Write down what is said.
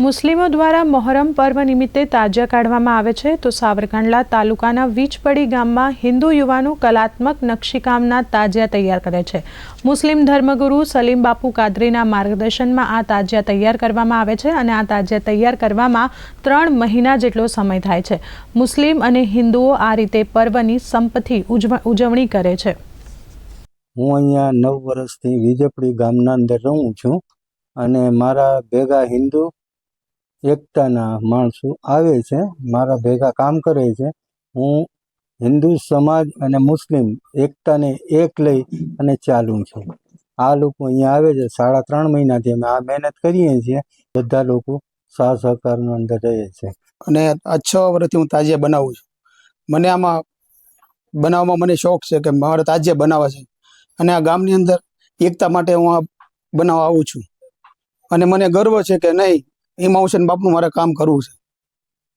મુસ્લિમો દ્વારા મોહરમ પર્વ નિમિત્તે તાજિયા કાઢવામાં આવે છે. તો સાવરકંડલા તાલુકાના વીજપડી ગામમાં હિન્દુ યુવાનો કલાત્મક નકશીકામના તાજિયા તૈયાર કરે છે. મુસ્લિમ ધર્મગુરુ સલીમ બાપુ કાદરીના માર્ગદર્શનમાં આ તાજિયા તૈયાર કરવામાં આવે છે અને આ તાજિયા તૈયાર કરવામાં ત્રણ મહિના જેટલો સમય થાય છે. મુસ્લિમ અને હિન્દુઓ આ રીતે પર્વની સંપથી ઉજવ- ઉજવણી કરે છે. હું અહીંયા નવ વર્ષથી વીજપડી ગામના અંદર રહું છું અને મારા ભેગા હિન્દુ એકતાના માણસો આવે છે, મારા ભેગા કામ કરે છે. હું હિન્દુ સમાજ અને મુસ્લિમ એકતાને એક લઈ અને ચાલુ છું. આ લોકો અહીંયા આવે છે, સાડા ત્રણ મહિનાથી અમે આ મહેનત કરીએ છીએ. બધા લોકો સાહ સહકારની અંદર રહે છે. અને આ છ વર્ષથી હું તાજિયા બનાવું છું. મને આમાં બનાવવામાં મને શોખ છે કે મારે તાજિયા બનાવવા છે. અને આ ગામની અંદર એકતા માટે હું આ બનાવવા આવું છું. અને મને ગર્વ છે કે નહીં ઇમા હુસેન બાપનું મારે કામ કરવું છે.